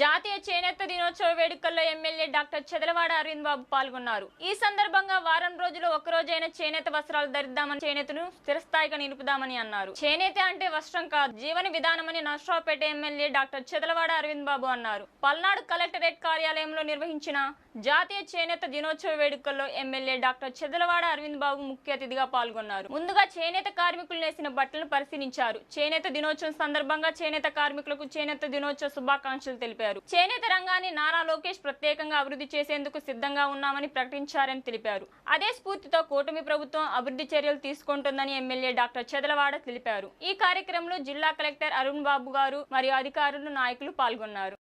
జాతీయ చేనేత దినోత్సవ వేడుకల్లో ఎమ్మెల్యే డాక్టర్ చెదలవాడ అరవింద్ బాబు పాల్గొన్నారు. ఈ సందర్భంగా వారం రోజులు ఒకరోజైన చేనేత వస్త్రాలు ధరిద్దామని చేనేతను స్థిరస్థాయిగా నిలుపుదామని అన్నారు. చేనేత అంటే వస్త్రం కాదు జీవన విధానమని నర్సరావుపేట ఎమ్మెల్యే డాక్టర్ చెదలవాడ అరవింద్ బాబు అన్నారు. పల్నాడు కలెక్టరేట్ కార్యాలయంలో నిర్వహించిన జాతీయ చేనేత దినోత్సవ వేడుకల్లో ఎమ్మెల్యే డాక్టర్ చెదలవాడ అరవింద్ బాబు ముఖ్య అతిథిగా పాల్గొన్నారు. ముందుగా చేనేత కార్మికులు నేసిన బట్టలను పరిశీలించారు. చేనేత దినోత్సవం సందర్భంగా చేనేత కార్మికులకు చేనేత దినోత్సవ శుభాకాంక్షలు తెలిపారు. తెలిపారు. చేనేత రంగాన్ని నారా లోకేష్ ప్రత్యేకంగా అభివృద్ధి చేసేందుకు సిద్ధంగా ఉన్నామని ప్రకటించారని తెలిపారు. అదే స్ఫూర్తితో కూటమి ప్రభుత్వం అభివృద్ధి చర్యలు తీసుకుంటుందని ఎమ్మెల్యే డాక్టర్ చెదలవాడ తెలిపారు. ఈ కార్యక్రమంలో జిల్లా కలెక్టర్ అరుణ్ బాబు గారు మరియు అధికారులు నాయకులు పాల్గొన్నారు.